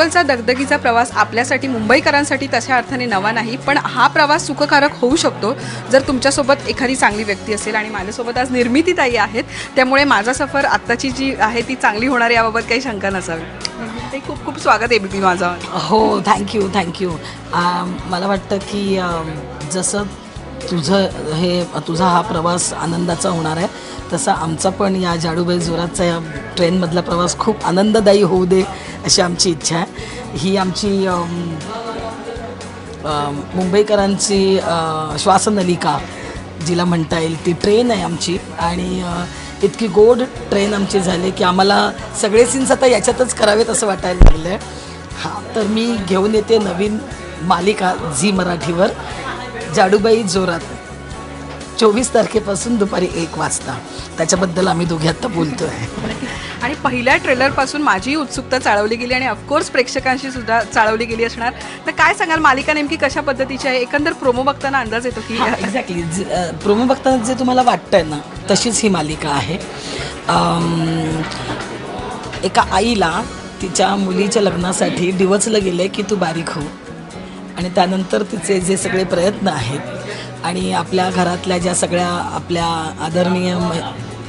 लोकलचा दगदगीचा प्रवास आपल्यासाठी मुंबईकरांसाठी तशा अर्थाने नवा नाही पण हा प्रवास सुखकारक होऊ शकतो. जर तुमच्यासोबत एखादी चांगली व्यक्ती असेल आणि माझ्यासोबत आज निर्मिती ताई आहेत त्यामुळे माझा सफर आत्ताची जी आहे ती चांगली होणार याबाबत काही शंका नसावी. ते खूप खूप स्वागत आहे बी माझा. हो थँक्यू थँक्यू मला वाटतं की जसं तुझं हे तुझा हा प्रवास आनंदाचा होणार आहे. तसा आमचा पण या जाडूबाई जोरातचा या ट्रेनमधला प्रवास खूप आनंददायी होऊ दे अशी आमची इच्छा आहे. ही आमची मुंबईकरांची श्वासनलिका जिला म्हणता येईल ती ट्रेन आहे आमची. आणि इतकी गोड ट्रेन आमची झाली की आम्हाला सगळे सीन्स आता याच्यातच करावेत असं वाटायला लागलं आहे हां तर मी घेऊन येते नवीन मालिका झी मराठीवर. जाडूबाई जोरात. चोवीस तारखेपासून दुपारी एक वाजता. त्याच्याबद्दल आम्ही दोघे आत्ता बोलतो आहे आणि पहिल्या ट्रेलरपासून माझी उत्सुकता चाळवली गेली आणि ऑफकोर्स प्रेक्षकांशी सुद्धा चाळवली गेली असणार. तर काय सांगाल मालिका नेमकी कशा पद्धतीची आहे? एकंदर प्रोमो बघताना अंदाज येतो की एक्झॅक्टली प्रोमो बघताना जे तुम्हाला वाटतंय ना तशीच ही मालिका आहे. एका आईला तिच्या मुलीच्या लग्नासाठी डिवचलं गेलं की तू बारीक हो. आणि त्यानंतर तिचे जे सगळे प्रयत्न आहेत आणि आपल्या घरातल्या ज्या सगळ्या आपल्या आदरणीय म-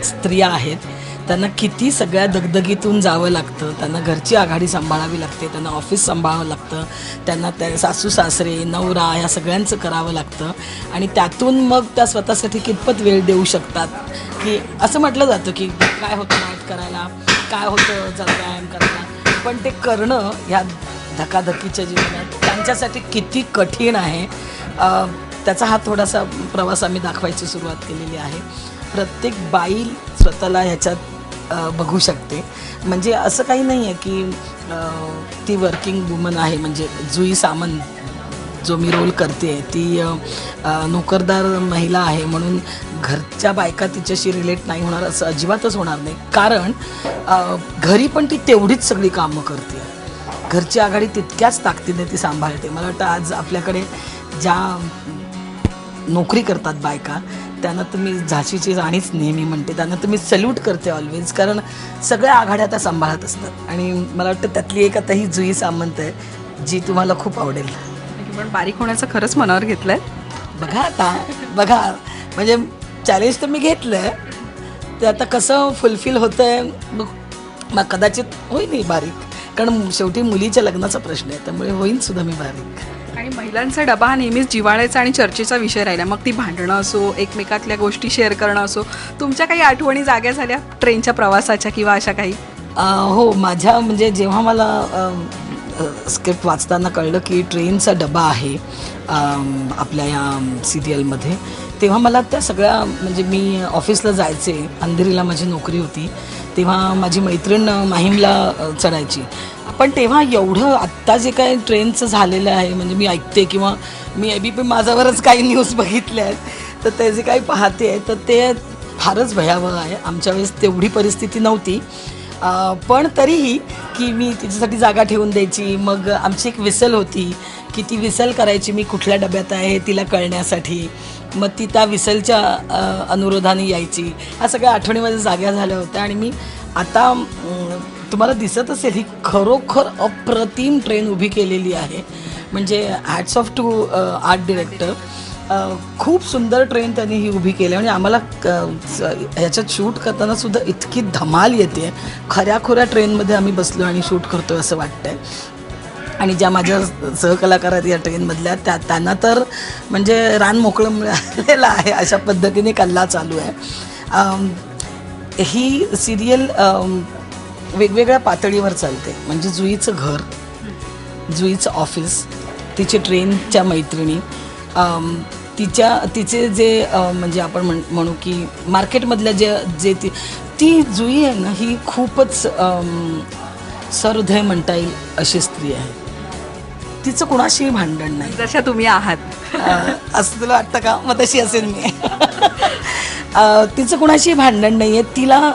स्त्रिया आहेत त्यांना किती सगळ्या दगदगीतून जावं लागतं त्यांना घरची आघाडी सांभाळावी लागते त्यांना ऑफिस सांभाळावं लागतं त्यांना त्या सासू सासरे नवरा ह्या सगळ्यांचं करावं लागतं आणि त्यातून मग त्या स्वतःसाठी कितपत वेळ देऊ शकतात की असं म्हटलं जातं की काय होतं नाईट करायला काय होतं जर व्यायाम करायला पण ते करणं ह्या धकाधकीच्या जीवनात त्यांच्यासाठी किती कठीण आहे त्याचा हा थोडासा प्रवास आम्ही दाखवायची सुरुवात केलेली आहे. प्रत्येक बाई स्वतःला ह्याच्यात बघू शकते. म्हणजे असं काही नाही आहे की ती वर्किंग वुमन आहे म्हणजे जुई सामंत जो मी रोल करते ती नोकरदार महिला आहे म्हणून घरच्या बायका तिच्याशी रिलेट नाही होणार असं अजिबातच होणार नाही. कारण घरी पण ती तेवढीच सगळी कामं करते. घरची आघाडी तितक्याच ताकदीने ती सांभाळते. मला वाटतं आज आपल्याकडे ज्या नोकरी करतात बायका त्यांना तुम्ही झाशीची राणीच नेहमी म्हणते. त्यांना तुम्ही सल्यूट करते ऑलवेज कारण सगळ्या आघाड्या त्या सांभाळत असतात. आणि मला वाटतं त्यातली एक आता ही जुई सामंत आहे जी तुम्हाला खूप आवडेल. पण बारीक होण्याचं खरंच मनावर घेतलंय. बघा आता बघा. म्हणजे चॅलेंज तर मी घेतलं आहे ते आता कसं फुलफिल होतं आहे मग मग कदाचित होईन मी बारीक. कारण शेवटी मुलीच्या लग्नाचा प्रश्न आहे त्यामुळे होईन सुद्धा मी बारीक. आणि महिलांचा डबा हा नेहमीच जिव्हाळ्याचा आणि चर्चेचा विषय राहिला. मग ती भांडणं असो एकमेकातल्या गोष्टी शेअर करणं असो तुमच्या काही आठवणी जाग्या झाल्या ट्रेनच्या प्रवासाच्या किंवा अशा काही? हो माझ्या म्हणजे जेव्हा मला स्क्रिप्ट वाचताना कळलं की ट्रेनचा डबा आहे आपल्या या सिरियलमध्ये तेव्हा मला त्या सगळ्या म्हणजे मी ऑफिसला जायचे अंधेरीला माझी नोकरी होती तेव्हा माझी मैत्रीण माहीमला चढायची. पण तेव्हा एवढं आत्ता जे काय ट्रेनचं झालेलं आहे म्हणजे मी ऐकते किंवा मी ए बी पी माझ्यावरच काही न्यूज बघितल्या आहेत तर ते जे काही पाहते आहे तर ते फारच भयावह आहे. आमच्या वेळेस तेवढी परिस्थिती नव्हती. पण तरीही की मी तिच्यासाठी जागा ठेवून द्यायची. मग आमची एक विसल होती की ती विसल करायची मी कुठल्या डब्यात आहे तिला कळण्यासाठी. मग ती त्या विसलच्या अनुरोधाने यायची. ह्या सगळ्या आठवणीमध्ये जाग्या झाल्या होत्या आणि मी आता तुम्हाला दिसत असेल ही खरोखर अप्रतिम ट्रेन उभी केलेली आहे. म्हणजे hats off to art director खूप सुंदर ट्रेन त्यांनी ही उभी केली. म्हणजे आम्हाला क- ह्याच्यात शूट करताना सुद्धा इतकी धमाल येते. खऱ्याखुऱ्या ट्रेनमध्ये आम्ही बसलो आणि शूट करतोय असं वाटतंय. आणि ज्या माझ्या सहकलाकार आहेत या ट्रेनमधल्या त्या त्यांना तर म्हणजे रान मोकळं मिळालेलं आहे अशा पद्धतीने कल्ला चालू आहे. ही सिरियल वेगवेगळ्या पातळीवर चालते. म्हणजे जुईचं घर जुईचं ऑफिस तिची ट्रेनच्या मैत्रिणी. तिच्या तिचे जे म्हणजे आपण म्हण म्हणू की मार्केटमधल्या जे जे ती ती जुई आहे ना ही खूपच सहृदय म्हणता येईल अशी स्त्री आहे. तिचं कुणाशीही भांडण नाही. जशा तुम्ही आहात. असं तुला वाटतं का? मग तशी असेल मी. तिचं कुणाशी भांडण नाही आहे तिला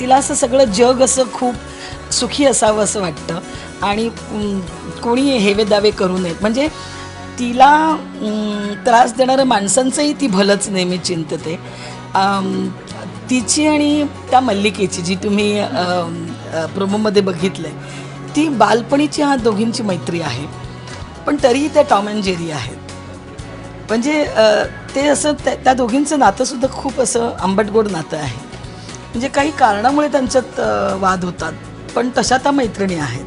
तिला असं सगळं जग असं खूप सुखी असावं असं वाटतं. आणि कोणी हेवे दावे करू नयेत म्हणजे तिला त्रास देणाऱ्या माणसांचंही ती भलंच नेहमी चिंतते. तिची आणि त्या मल्लिकेची जी तुम्ही प्रोमोमध्ये बघितलं आहे ती बालपणीची हा दोघींची मैत्री आहे. पण तरीही त्या टॉम अँड जेरी आहेत. म्हणजे ते असं त्या त्या दोघींचं नातंसुद्धा खूप असं आंबटगोड नातं आहे. म्हणजे काही कारणामुळे त्यांच्यात वाद होतात पण तशा त्या मैत्रिणी आहेत.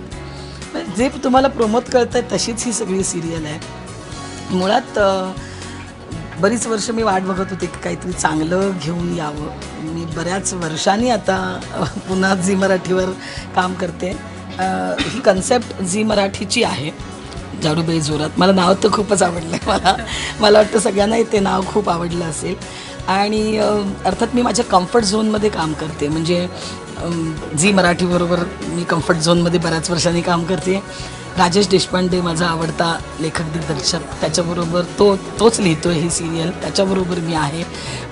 जे तुम्हाला प्रमोद कळत आहे तशीच ही सगळी सिरियल आहे. मुळात बरीच वर्ष मी वाट बघत होते की काहीतरी चांगलं घेऊन यावं. मी बऱ्याच वर्षांनी आता पुन्हा झी मराठीवर काम करते. ही कन्सेप्ट झी मराठीची आहे. जाडूबाई जोरात. मला नाव तर खूपच आवडलं आहे मला मला वाटतं सगळ्यांनाही ते नाव खूप आवडलं असेल. आणि अर्थात मी माझ्या कम्फर्ट झोनमध्ये काम करते. म्हणजे झी मराठीबरोबर मी कम्फर्ट झोनमध्ये बऱ्याच वर्षांनी काम करते. राजेश देशपांडे माझा आवडता लेखक दिग्दर्शक. त्याच्याबरोबर तो तोच लिहितो ही सिरियल त्याच्याबरोबर मी आहे.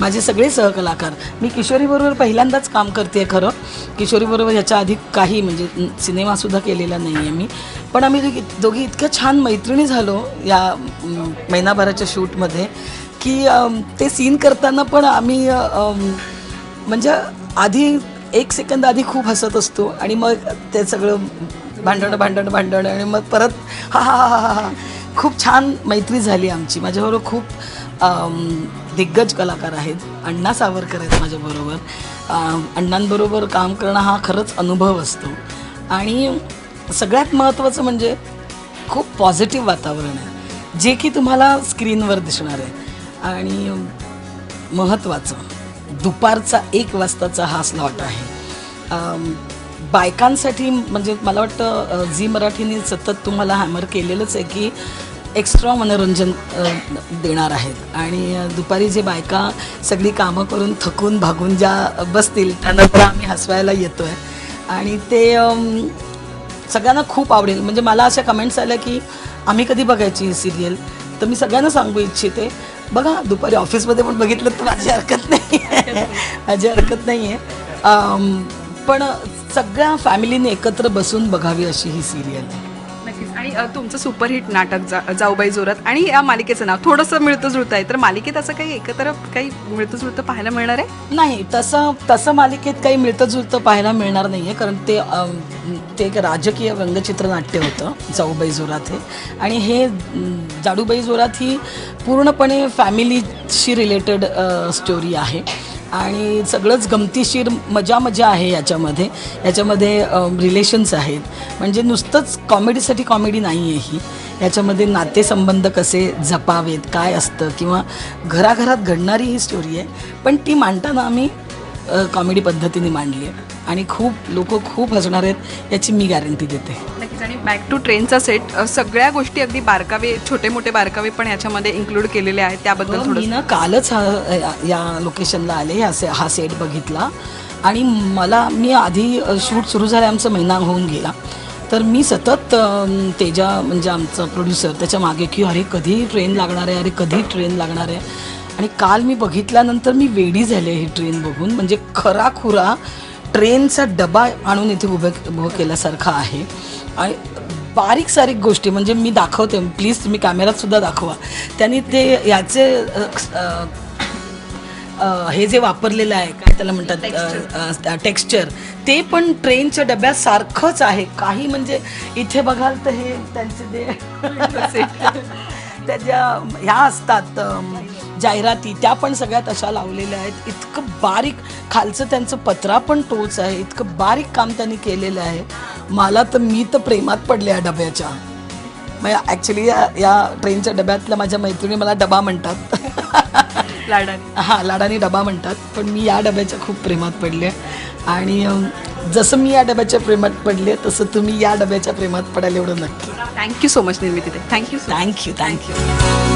माझे सगळे सहकलाकार. मी किशोरीबरोबर पहिल्यांदाच काम करते खरं. किशोरीबरोबर ह्याच्या आधी काही म्हणजे सिनेमासुद्धा केलेला नाही आहे मी. पण आम्ही दोघी दोघी इतक्या छान मैत्रिणी झालो या महिनाभराच्या शूटमध्ये की ते सीन करताना पण आम्ही म्हणजे आधी एक सेकंद आधी खूप हसत असतो आणि मग ते सगळं भांडण भांडण भांडण. आणि मग परत हा हा हा हा हा. खूप छान मैत्री झाली आमची. माझ्याबरोबर खूप दिग्गज कलाकार आहेत. अण्णा सावरकर आहेत माझ्याबरोबर. अण्णांबरोबर काम करणं हा खरंच अनुभव असतो. आणि सगळ्यात महत्त्वाचं म्हणजे खूप पॉझिटिव्ह वातावरण आहे. जे की तुम्हाला स्क्रीनवर दिसणार आहे. आणि महत्त्वाचं दुपारचा एक वाजताचा हा स्लॉट आहे. बायकांसाठी म्हणजे मला वाटतं झी मराठीने सतत तुम्हाला हॅमर केलेलंच आहे की एक्स्ट्रा मनोरंजन देणार आहेत. आणि दुपारी जे बायका सगळी कामं करून थकून भागून ज्या बसतील त्यांना तर आम्ही हसवायला येतो आहे आणि ते सगळ्यांना खूप आवडेल. म्हणजे मला अशा कमेंट्स आल्या की आम्ही कधी बघायची ही सिरियल तर मी सगळ्यांना सांगू इच्छिते. बघा दुपारी ऑफिसमध्ये पण बघितलं तर माझी हरकत नाही. आहे माझी हरकत नाही आहे पण सगळ्या फॅमिलीने एकत्र बसून बघावी अशी ही सिरियल आहे. नक्कीच. आणि अ, तुमचं सुपरहिट नाटक जा जाऊबाई जोरात आणि या मालिकेचं नाव. थोडंसं मिळतं जुळतं आहे तर मालिकेत असं काही एकत्र काही मिळतं जुळतं पाहायला मिळणार आहे? नाही तसं तसं मालिकेत काही मिळतं जुळतं पाहायला मिळणार नाही आहे कारण ते अम, ते एक राजकीय व्यंगचित्रनाट्य होतं जाऊबाई जोरात हे. आणि हे अम, जाडूबाई जोरात ही पूर्णपणे फॅमिलीशी रिलेटेड स्टोरी आहे. आणि सगळंच गमतीशीर मजा मजा आहे याच्यामध्ये. याच्यामध्ये रिलेशन्स आहेत. म्हणजे नुसतंच कॉमेडीसाठी कॉमेडी नाही आहे ही. याच्यामध्ये नातेसंबंध कसे जपावेत काय असतं किंवा घराघरात घडणारी ही स्टोरी आहे. पण ती मांडताना आम्ही कॉमेडी पद्धतीने मांडली आहे. आणि खूप लोक खूप हसणार आहेत याची मी गॅरंटी देते. नक्कीच. आणि बॅक टू ट्रेनचा सेट सगळ्या गोष्टी अगदी बारकावे छोटे मोठे बारकावे पण याच्यामध्ये इन्क्लूड केलेले आहेत. त्याबद्दल मी थोडं ना कालच हा या लोकेशनला आले हा से हा सेट बघितला. आणि मला मी आधी शूट सुरू झालं आमचा महिना होऊन गेला. तर मी सतत अम, तेजा म्हणजे आमचा प्रोड्युसर त्याच्यामागे की अरे कधी ट्रेन लागणार आहे? अरे कधी ट्रेन लागणार आहे? आणि काल मी बघितल्यानंतर मी वेडी झाले ही ट्रेन बघून. म्हणजे खराखुरा ट्रेनचा डबा आणून इथे उभं उभं केल्यासारखा आहे. आणि बारीक सारीक गोष्टी म्हणजे मी दाखवते. प्लीज तुम्ही कॅमेरातसुद्धा दाखवा. त्यांनी ते याचे हे जे वापरलेलं आहे काय त्याला म्हणतात टेक्स्चर ते पण ट्रेनच्या डब्यात सारखंच आहे. काही म्हणजे इथे बघाल तर हे त्यांचे ते त्याच्या ह्या असतात जाहिराती त्या पण सगळ्यात अशा लावलेल्या आहेत. इतकं बारीक खालचं त्यांचं पत्रा पण तोच आहे. इतकं बारीक काम त्यांनी केलेलं आहे. मला तर मी तर प्रेमात पडले या डब्याच्या. मग ॲक्च्युली या या ट्रेनच्या डब्यातल्या माझ्या मैत्रिणी मला डबा म्हणतात. लाडाने. हां लाडाने डबा म्हणतात. पण मी या डब्याच्या खूप प्रेमात पडले. आणि जसं मी या डब्याच्या प्रेमात पडले तसं तुम्ही या डब्याच्या प्रेमात पडायला एवढं नक्की. Thank you so much Nirmiti thank you thank you thank you